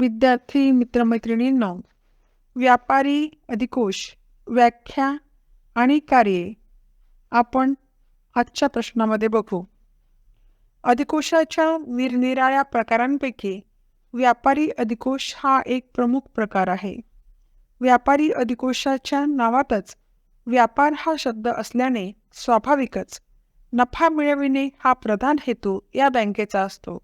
विद्यार्थी मित्रमैत्रिणींनो व्यापारी अधिकोष व्याख्या आणि कार्ये आपण आजच्या प्रश्नामध्ये बघू. अधिकोशाच्या निरनिराळ्या प्रकारांपैकी व्यापारी अधिकोष हा एक प्रमुख प्रकार आहे. व्यापारी अधिकोशाच्या नावातच व्यापार हा शब्द असल्याने स्वाभाविकच नफा मिळविणे हा प्रधान हेतू या बँकेचा असतो.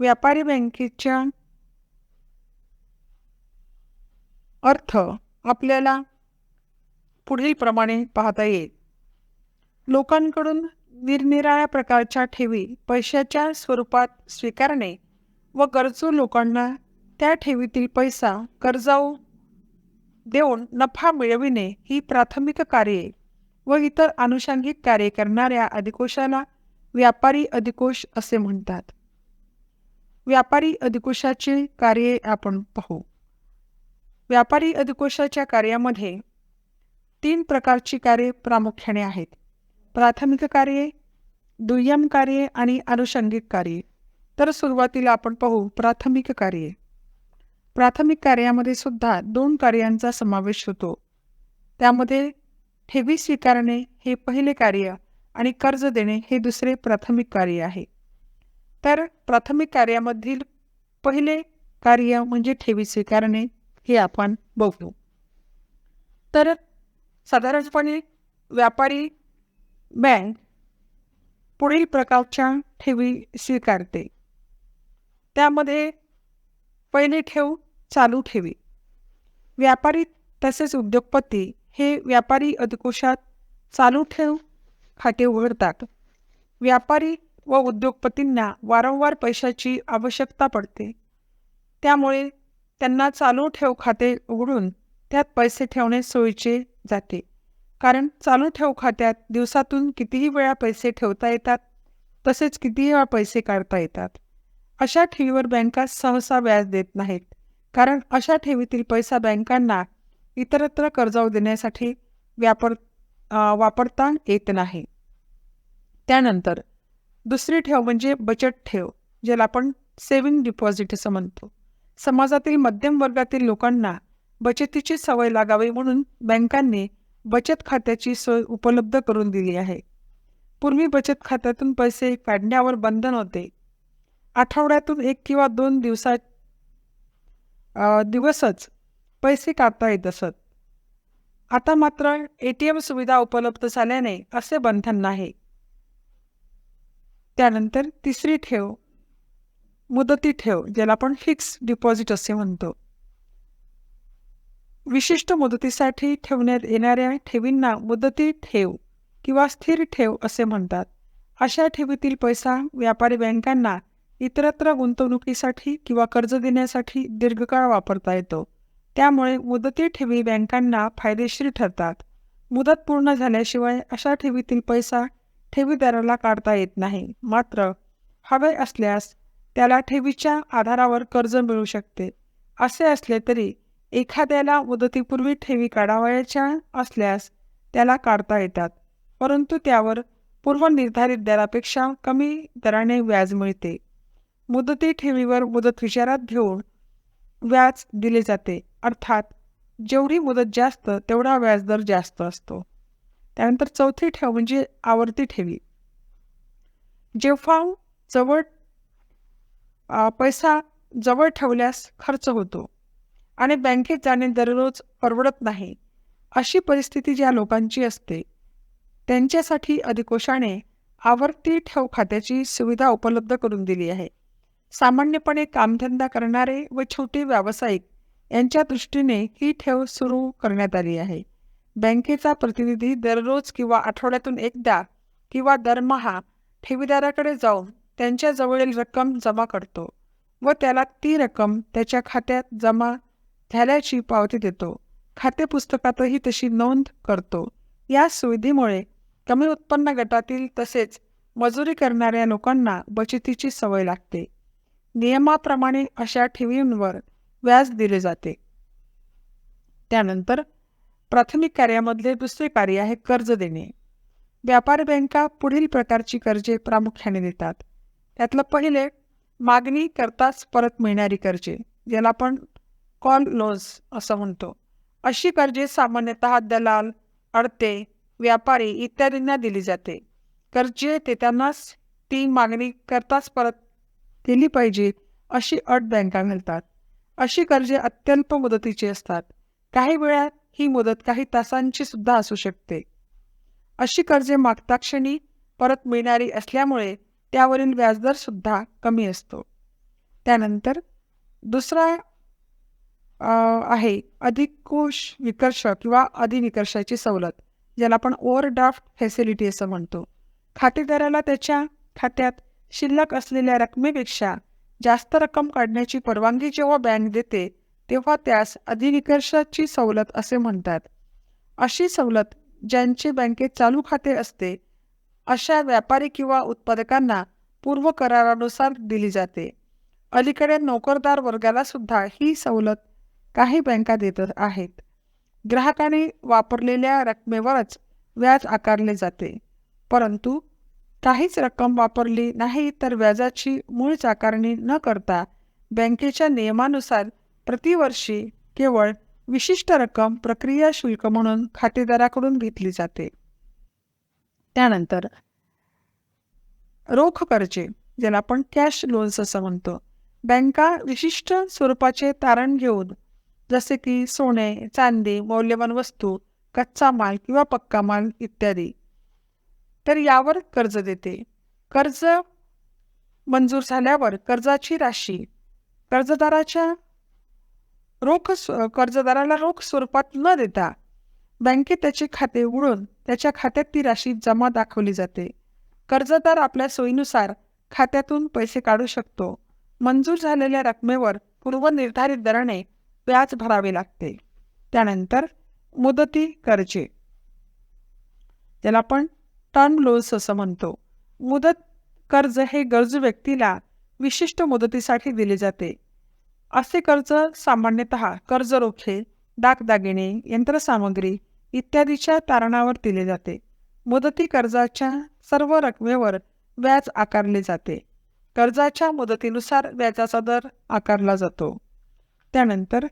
व्यापारी बँकेच्या अर्थ आपल्याला पुढील प्रमाणे पाहता येईल. लोकांकडून निरनिराळ्या प्रकारच्या ठेवी पैशाच्या स्वरूपात स्वीकारणे व गरजू लोकांना त्या ठेवीतील पैसा कर्जाऊ देऊन नफा मिळविणे ही प्राथमिक कार्ये व इतर आनुषंगिक कार्ये करणाऱ्या अधिकोशाला व्यापारी अधिकोष असे म्हणतात. व्यापारी अधिकोशाची कार्ये आपण पाहू. व्यापारी अधिकोशाच्या कार्यामध्ये तीन प्रकारची कार्ये प्रामुख्याने आहेत. प्राथमिक कार्ये दुय्यम कार्ये आणि अनुषंगिक कार्ये. तर सुरुवातीला आपण पाहू प्राथमिक कार्ये. प्राथमिक कार्यामध्ये सुद्धा दोन कार्यांचा समावेश होतो. त्यामध्ये ठेवी स्वीकारणे हे पहिले कार्य आणि कर्ज देणे हे दुसरे प्राथमिक कार्य आहे. तर प्राथमिक कार्यामधील पहिले कार्य म्हणजे ठेवी स्वीकारणे. हे आपण बघू. तर साधारणपणे व्यापारी बँक पुढील प्रकारच्या ठेवी स्वीकारते. त्यामध्ये पहिले ठेव चालू ठेवी. व्यापारी तसेच उद्योगपती हे व्यापारी अधिकोशात चालू ठेव खाते उघडतात. व्यापारी व उद्योगपतींना वारंवार पैशाची आवश्यकता पडते. त्यामुळे त्यांना चालू ठेव खाते उघडून त्यात पैसे ठेवणे सोयीचे जाते. कारण चालू ठेव खात्यात दिवसातून कितीही वेळा पैसे ठेवता येतात तसेच कितीही वेळा पैसे काढता येतात. अशा ठेवीवर बँका सहसा व्याज देत नाहीत. कारण अशा ठेवीतील पैसा बँकांना इतरत्र कर्जाऊ देण्यासाठी व्यापर वापरता येत नाही. त्यानंतर दुसरी ठेव म्हणजे बचत ठेव ज्याला आपण सेविंग डिपॉझिट असं म्हणतो. समाजातील मध्यम वर्गातील लोकांना बचतीची सवय लागावी म्हणून बँकांनी बचत खात्याची सोय उपलब्ध करून दिली आहे. पूर्वी बचत खात्यातून पैसे काढण्यावर बंधन होते. आठवड्यातून एक किंवा दोन दिवसात दिवसच पैसे काढता येत असत. आता मात्र ए टी एम सुविधा उपलब्ध झाल्याने असे बंधन नाही. त्यानंतर तिसरी ठेव मुदती ठेव ज्याला आपण फिक्स डिपॉझिट असे म्हणतो. विशिष्ट मुदतीसाठी ठेवण्यात येणाऱ्या ठेवींना मुदती ठेव किंवा स्थिर ठेव असे म्हणतात. अशा ठेवीतील पैसा व्यापारी बँकांना इतरत्र गुंतवणुकीसाठी किंवा कर्ज देण्यासाठी दीर्घकाळ वापरता येतो. त्यामुळे मुदती ठेवी बँकांना फायदेशीर ठरतात. मुदत पूर्ण झाल्याशिवाय अशा ठेवीतील पैसा ठेवीदाराला काढता येत नाही. मात्र हवे असल्यास त्याला ठेवीच्या आधारावर कर्ज मिळू शकते. असे असले तरी एखाद्याला मुदतीपूर्वी ठेवी काढावयाच्या असल्यास त्याला काढता येतात. परंतु त्यावर पूर्वनिर्धारित दरापेक्षा कमी दराने व्याज मिळते. मुदती ठेवीवर मुदत विचारात घेऊन व्याज दिले जाते. अर्थात जेवढी मुदत जास्त तेवढा व्याजदर जास्त असतो. त्यानंतर चौथी ठेव म्हणजे आवर्ती ठेवी. जेव्हा जवळ पैसा जवळ ठेवल्यास खर्च होतो आणि बँकेत जाणे दररोज परवडत नाही. अशी परिस्थिती ज्या लोकांची असते त्यांच्यासाठी अधिकोषाने आवर्ती ठेव खात्याची सुविधा उपलब्ध करून दिली आहे. सामान्यपणे कामधंदा करणारे व छोटे व्यावसायिक यांच्या दृष्टीने ही ठेव सुरू करण्यात आली आहे. बँकेचा प्रतिनिधी दररोज किंवा आठवड्यातून एकदा किंवा दरमहा ठेवीदाराकडे जाऊन त्यांच्याजवळील रक्कम जमा करतो व त्याला ती रक्कम त्याच्या खात्यात जमा झाल्याची पावती देतो. खाते पुस्तकातही तशी नोंद करतो. या सुविधेमुळे कमी उत्पन्न गटातील तसेच मजुरी करणाऱ्या लोकांना बचतीची सवय लागते. नियमाप्रमाणे अशा ठेवींवर व्याज दिले जाते. त्यानंतर प्राथमिक कार्यामधले दुसरे कार्य आहे कर्ज देणे. व्यापार बँका पुढील प्रकारची कर्जे प्रामुख्याने देतात. त्यातलं पहिले मागणी करताच परत मिळणारी कर्जे ज्याला आपण कॉल लोन्स असं म्हणतो. अशी कर्जे सामान्यतः दलाल अडते व्यापारी इत्यादींना दिली जाते. कर्जे देतानाच ती मागणी करताच परत दिली पाहिजे अशी अट बँका घालतात. अशी कर्जे अत्यल्प मुदतीची असतात. काही वेळात ही मुदत काही तासांची सुद्धा असू शकते. अशी कर्जे मागता क्षणी परत मिळणारी असल्यामुळे त्यावरील व्याजदर सुद्धा कमी असतो. त्यानंतर दुसरा आहे अधिकोष विकर्ष किंवा अधिविकर्षाची सवलत ज्याला आपण ओव्हरड्राफ्ट फॅसिलिटी असं म्हणतो. खातेदाराला त्याच्या खात्यात शिल्लक असलेल्या रकमेपेक्षा जास्त रक्कम काढण्याची परवानगी जेव्हा बँक देते तेव्हा त्यास अधिविकर्षाची सवलत असे म्हणतात. अशी सवलत ज्यांचे बँकेत चालू खाते असते अशा व्यापारी किंवा उत्पादकांना पूर्व करारानुसार दिली जाते. अलीकडे नोकरदार वर्गाला सुद्धा ही सवलत काही बँका देत आहेत. ग्राहकाने वापरलेल्या रकमेवरच व्याज आकारले जाते. परंतु काहीच रक्कम वापरली नाही तर व्याजाची मूळच आकारणी न करता बँकेच्या नियमानुसार प्रतिवर्षी केवळ विशिष्ट रक्कम प्रक्रिया शुल्क म्हणून खातेदाराकडून घेतली जाते. त्यानंतर रोख कर्जे ज्याला आपण कॅश लोन्स असं म्हणतो बँका विशिष्ट स्वरूपाचे तारण घेऊन जसे की सोने चांदी मौल्यवान वस्तू कच्चा माल किंवा पक्का माल इत्यादी. तर यावर कर्ज देते. कर्ज मंजूर झाल्यावर कर्जाची राशी कर्जदाराच्या रोख कर्जदाराला रोख स्वरूपात न देता बँकेत त्याचे खाते उघडून त्याच्या खात्यात ती राशी जमा दाखवली जाते. कर्जदार आपल्या सोयीनुसार खात्यातून पैसे काढू शकतो. मंजूर झालेल्या रकमेवर पूर्वनिर्धारित दराने व्याज भरावे लागते. त्यानंतर मुदती कर्जे. ज्याला आपण टर्म लोन्स असं म्हणतो. मुदत कर्ज हे गरजू व्यक्तीला विशिष्ट मुदतीसाठी दिले जाते. असे कर्ज सामान्यतः कर्ज रोखे दागदागिने यंत्रसामग्री इत्यादीच्या तारणावर दिले जाते. मुदती कर्जाच्या सर्व रकमेवर व्याज आकारले जाते. कर्जाच्या मुदतीनुसार व्याजाचा दर आकारला जातो. त्यानंतर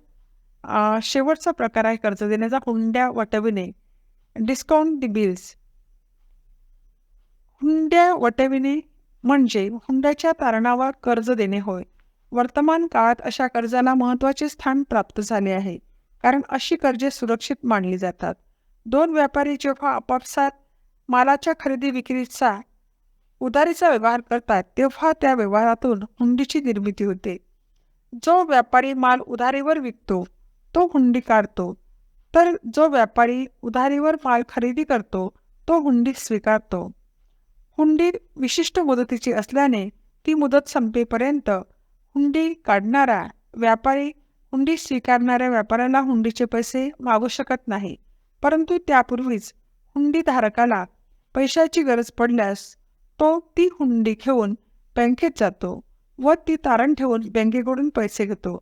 शेवटचा प्रकार आहे कर्ज देण्याचा हुंड्या वटविणे. डिस्काउंट दी बिल्स. हुंड्या वटविणे म्हणजे हुंड्याच्या तारणावर कर्ज देणे होय. वर्तमान काळात अशा कर्जाला महत्त्वाचे स्थान प्राप्त झाले आहे. कारण अशी कर्जे सुरक्षित मानली जातात. दोन व्यापारी जेव्हा आपापसात मालाच्या खरेदी विक्रीचा उधारीचा व्यवहार करतात तेव्हा त्या व्यवहारातून हुंडीची निर्मिती होते. जो व्यापारी माल उधारीवर विकतो तो हुंडी काढतो. तर जो व्यापारी उधारीवर माल खरेदी करतो तो हुंडी स्वीकारतो. हुंडी विशिष्ट मुदतीची असल्याने ती मुदत संपेपर्यंत हुंडी काढणारा व्यापारी हुंडी स्वीकारणाऱ्या व्यापाऱ्याला हुंडीचे पैसे मागू शकत नाही. परंतु त्यापूर्वीच हुंडीधारकाला पैशाची गरज पडल्यास तो ती हुंडी घेऊन बँकेत जातो व ती तारण ठेवून बँकेकडून पैसे घेतो.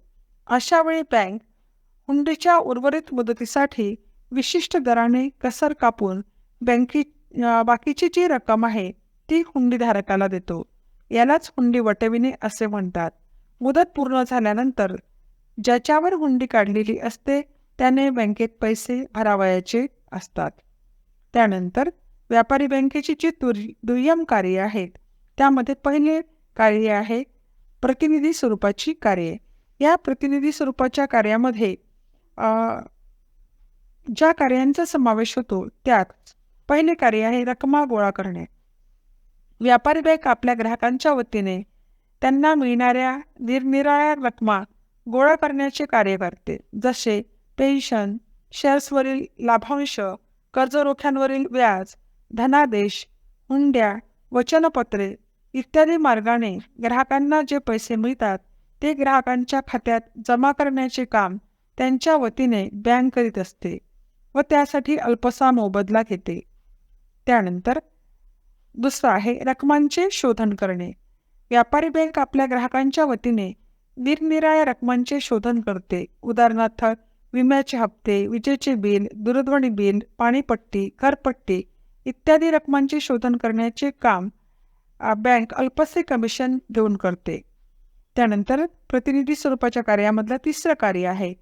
अशा वेळी बँक हुंडीच्या उर्वरित मुदतीसाठी विशिष्ट दराने कसर कापून बँके बाकीची जी रक्कम आहे ती हुंडीधारकाला देतो. यालाच हुंडी वटविणे असे म्हणतात. मुदत पूर्ण झाल्यानंतर ज्याच्यावर हुंडी काढलेली असते त्याने बँकेत पैसे भरावयाचे असतात. त्यानंतर व्यापारी बँकेची जी दुय्यम कार्य आहेत त्यामध्ये पहिले कार्य आहे प्रतिनिधी स्वरूपाची कार्ये. या प्रतिनिधी स्वरूपाच्या कार्यामध्ये ज्या कार्यांचा समावेश होतो त्यात पहिले कार्य आहे रकमा गोळा करणे. व्यापारी बँक आपल्या ग्राहकांच्या वतीने त्यांना मिळणाऱ्या निरनिराळ्या रकमा गोळा करण्याचे कार्य करते. जसे पेन्शन शेअर्सवरील लाभांश कर्जरोख्यांवरील व्याज धनादेश हुंड्या वचनपत्रे इत्यादी मार्गाने ग्राहकांना जे पैसे मिळतात ते ग्राहकांच्या खात्यात जमा करण्याचे काम त्यांच्या वतीने बँक करीत असते व त्यासाठी अल्पसा मोबदला घेते. त्यानंतर दुसरं आहे रकमांचे शोधन करणे. व्यापारी बँक आपल्या ग्राहकांच्या वतीने निरनिराळ्या रकमांचे शोधन करते. उदाहरणार्थ विम्याचे हप्ते विजेचे बिल दूरध्वनी बिल पाणीपट्टी घरपट्टी इत्यादी रकमांचे शोधन करण्याचे काम बँक अल्पसे कमिशन देऊन करते. त्यानंतर प्रतिनिधी स्वरूपाच्या कार्यामधलं तिसरं कार्य आहे.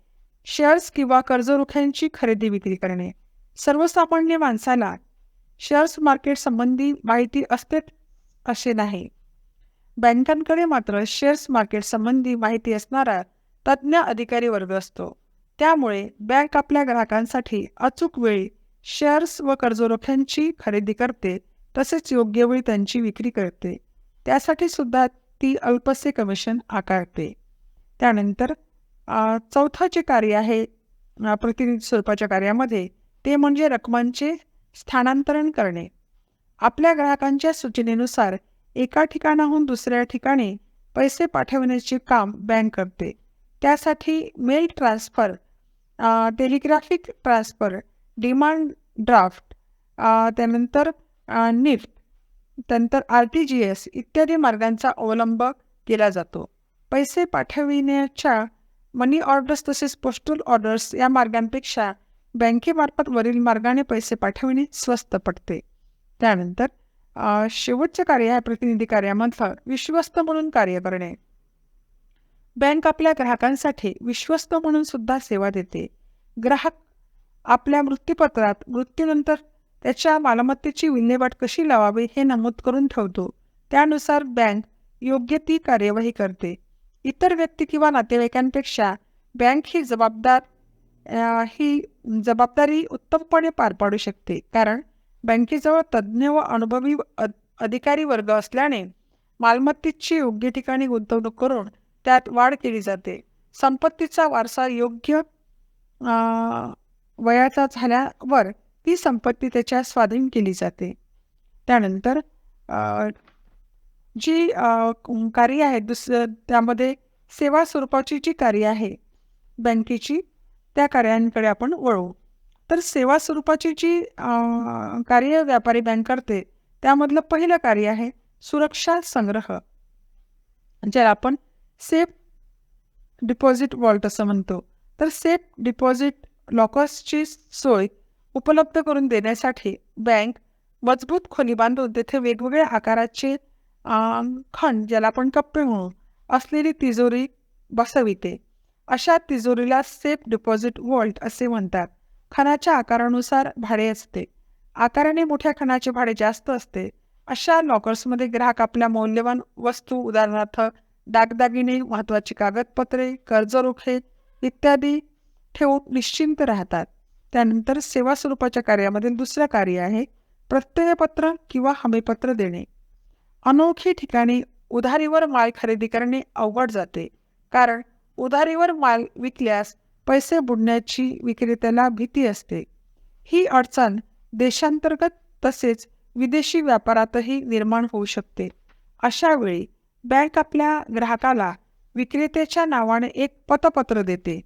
शेअर्स किंवा कर्जरोख्यांची खरेदी विक्री करणे. सर्वसामान्य माणसाला शेअर्स मार्केट संबंधी माहिती असते असे नाही. बँकांकडे मात्र शेअर्स मार्केट संबंधी माहिती असणारा तज्ज्ञ अधिकारी वर्ग असतो. त्यामुळे बँक आपल्या ग्राहकांसाठी अचूक वेळी शेअर्स व कर्जरोख्यांची खरेदी करते तसेच योग्य वेळी त्यांची विक्री करते. त्यासाठी सुद्धा ती अल्पसे कमिशन आकारते. त्यानंतर चौथं जे कार्य आहे प्रतिनिधी स्वरूपाच्या कार्यामध्ये ते म्हणजे रकमांचे स्थानांतरण करणे. आपल्या ग्राहकांच्या सूचनेनुसार एका ठिकाणाहून दुसऱ्या ठिकाणी पैसे पाठवण्याचे काम बँक करते. त्यासाठी mail transfer telegraphic transfer demand draft त्यानंतर निफ्ट त्यानंतर आर टी जी एस इत्यादी मार्गांचा अवलंब केला जातो. पैसे पाठविण्याच्या मनी ऑर्डर्स तसेच पोस्टल ऑर्डर्स या मार्गांपेक्षा बँकेमार्फत वरील मार्गाने पैसे पाठविणे स्वस्त पडते. त्यानंतर शेवटचे शेवटचं कार्य आहे प्रतिनिधी कार्यामधलं विश्वस्त म्हणून कार्य करणे. बँक आपल्या ग्राहकांसाठी विश्वस्त म्हणून सुद्धा सेवा देते. ग्राहक आपल्या मृत्यूपत्रात मृत्यूनंतर त्याच्या मालमत्तेची विल्हेवाट कशी लावावी हे नमूद करून ठेवतो. त्यानुसार बँक योग्य ती कार्यवाही करते. इतर व्यक्ती किंवा नातेवाईकांपेक्षा बँक ही जबाबदार ही जबाबदारी उत्तमपणे पार पाडू शकते. कारण बँकेजवळ तज्ज्ञ व अनुभवी अधिकारी वर्ग असल्याने मालमत्तेची योग्य ठिकाणी गुंतवणूक करून त्यात वाढ केली जाते. संपत्तीचा वारसा योग्य वयाचा झाल्यावर ती संपत्ती त्याच्या स्वाधीन केली जाते. त्यानंतर जी कार्य आहेत दुस त्यामध्ये सेवा स्वरूपाची जी कार्य आहे बँकेची त्या कार्यांकडे आपण वळू. तर सेवा स्वरूपाची जी कार्य व्यापारी बँक करते त्यामधलं पहिलं कार्य आहे सुरक्षा संग्रह. ज्याला आपण सेफ डिपॉझिट वॉल्ट असं म्हणतो. तर सेफ डिपॉझिट लॉकर्सची सोय उपलब्ध करून देण्यासाठी बँक मजबूत खोली बांधून तेथे वेगवेगळ्या आकाराचे खंड ज्याला आपण कप्पे म्हणू असलेली तिजोरी बसविते. अशा तिजोरीला सेफ डिपॉझिट वॉल्ट असे म्हणतात. खणाच्या आकारानुसार भाडे असते. आकाराने मोठ्या खणाचे भाडे जास्त असते. अशा लॉकर्समध्ये ग्राहक आपल्या मौल्यवान वस्तू उदाहरणार्थ दागदागिने महत्त्वाची कागदपत्रे कर्जरोखे इत्यादी ठेवून निश्चिंत राहतात. त्यानंतर सेवा स्वरूपाच्या कार्यामधील दुसरं कार्य आहे प्रत्ययपत्र किंवा हमीपत्र देणे. अनोखी ठिकाणी उधारीवर माल खरेदी करणे अवघड जाते कारण उधारीवर माल विकल्यास पैसे बुडण्याची विक्रेत्याला भीती असते. ही अडचण देशांतर्गत तसेच विदेशी व्यापारातही निर्माण होऊ शकते. अशा वेळी बँक आपल्या ग्राहकाला विक्रेत्याच्या नावाने एक पतपत्र देते.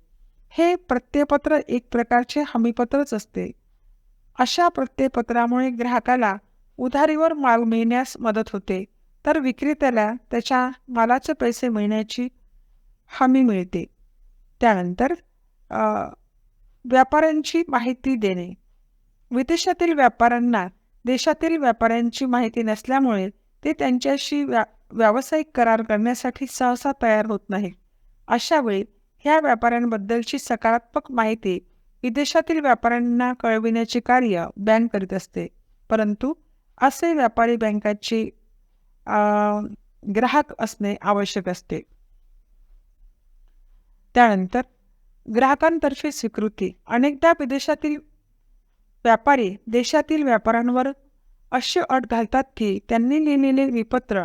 हे प्रत्ययपत्र एक प्रकारचे हमीपत्रच असते. अशा प्रत्ययपत्रामुळे ग्राहकाला उधारीवर माल मिळण्यास मदत होते. तर विक्रेत्याला त्याच्या मालाचे पैसे मिळण्याची हमी मिळते. त्यानंतर व्यापाऱ्यांची माहिती देणे. विदेशातील व्यापाऱ्यांना देशातील व्यापाऱ्यांची माहिती नसल्यामुळे ते त्यांच्याशी व्या व्यावसायिक करार करण्यासाठी सहसा तयार होत नाही. अशा वेळी ह्या व्यापाऱ्यांबद्दलची सकारात्मक माहिती विदेशातील व्यापाऱ्यांना कळविण्याचे कार्य बँक करीत असते. परंतु असे व्यापारी बँकाची ग्राहक असणे आवश्यक असते. त्यानंतर ग्राहकांतर्फे स्वीकृती. अनेकदा विदेशातील व्यापारी देशातील व्यापाऱ्यांवर अशी अट घालतात की त्यांनी लिहिलेले विपत्र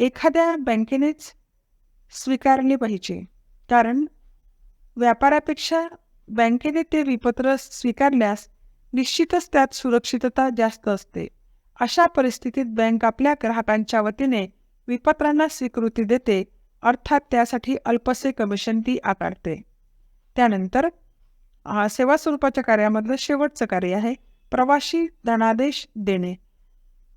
एखाद्या बँकेनेच स्वीकारले पाहिजे. कारण व्यापारापेक्षा बँकेने ते विपत्र स्वीकारल्यास निश्चितच त्यात सुरक्षितता जास्त असते. अशा परिस्थितीत बँक आपल्या ग्राहकांच्या वतीने विपत्रांना स्वीकृती देते अर्थात त्यासाठी अल्पसे कमिशन ती आकारते. त्यानंतर सेवा स्वरूपाच्या कार्यामधलं शेवटचं कार्य आहे प्रवासी धनादेश देणे.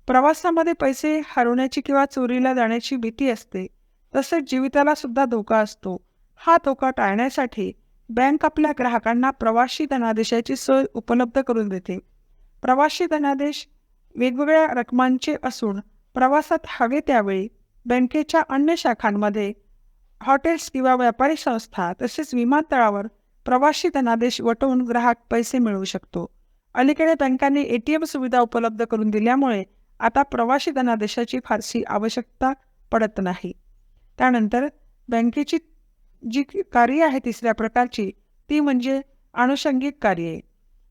प्रवासामध्ये पैसे हरवण्याची किंवा चोरीला जाण्याची भीती असते. तसेच जीविताला सुद्धा धोका असतो. हा धोका टाळण्यासाठी बँक आपल्या ग्राहकांना प्रवासी धनादेशाची सोय उपलब्ध करून देते. प्रवासी धनादेश वेगवेगळ्या रकमांचे असून प्रवासात हवे त्यावेळी बँकेच्या अन्य शाखांमध्ये हॉटेल्स किंवा व्यापारी संस्था तसेच विमानतळावर प्रवासी धनादेश वटवून ग्राहक पैसे मिळवू शकतो. अलीकडे बँकांनी ए टी एम सुविधा उपलब्ध करून दिल्यामुळे आता प्रवासी धनादेशाची फारशी आवश्यकता पडत नाही. त्यानंतर बँकेची जी कार्य आहे तिसऱ्या प्रकारची ती म्हणजे आनुषंगिक कार्ये.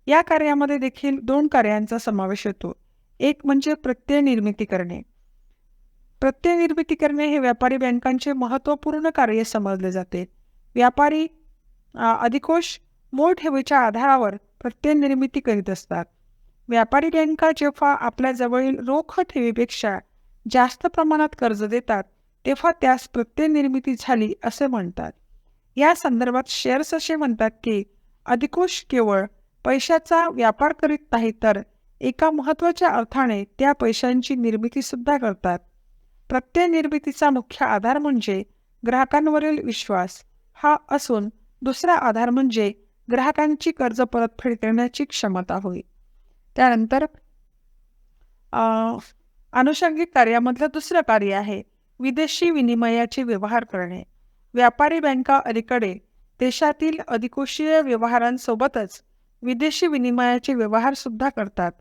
या कार्यामध्ये देखील दोन कार्यांचा समावेश होतो. एक म्हणजे प्रत्यय निर्मिती करणे प्रत्यय निर्मिती करणे हे व्यापारी बँकांचे महत्त्वपूर्ण कार्य समजले जाते. व्यापारी अधिकोष मूळ ठेवीच्या आधारावर प्रत्यय निर्मिती करीत असतात. व्यापारी बँका जेव्हा आपल्या जवळील रोख ठेवीपेक्षा जास्त प्रमाणात कर्ज देतात तेव्हा त्यास प्रत्यय निर्मिती झाली असे म्हणतात. या संदर्भात शेअर्स असे म्हणतात की अधिकोष केवळ पैशाचा व्यापार करीत नाही तर एका महत्त्वाच्या अर्थाने त्या पैशांची निर्मितीसुद्धा करतात. प्रत्यय निर्मितीचा मुख्य आधार म्हणजे ग्राहकांवरील विश्वास. हा असून दुसरा आधार म्हणजे ग्राहकांची कर्ज परतफेड करण्याची क्षमता होय. त्यानंतर अनुषंगिक आनुषंगिक कार्यामधलं दुसरं कार्य आहे विदेशी विनिमयाचे व्यवहार करणे. व्यापारी बँका अलीकडे देशातील अधिकोषीय व्यवहारांसोबतच विदेशी विनिमयाचे व्यवहार सुद्धा करतात.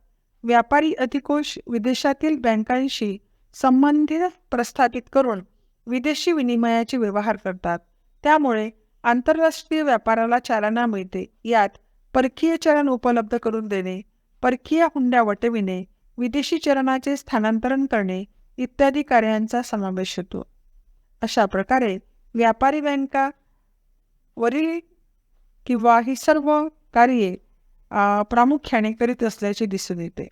व्यापारी अधिकोष विदेशातील बँकांशी संबंधित प्रस्थापित करून विदेशी विनिमयाचे व्यवहार करतात. त्यामुळे आंतरराष्ट्रीय व्यापाराला चालना मिळते. यात परकीय चलन उपलब्ध करून देणे परकीय हुंड्या वटविणे विदेशी चलनाचे स्थानांतरण करणे इत्यादी कार्यांचा समावेश होतो. अशा प्रकारे व्यापारी बँका वरील किंवा ही सर्व कार्ये प्रामुख्याने करीत असल्याचे दिसून येते.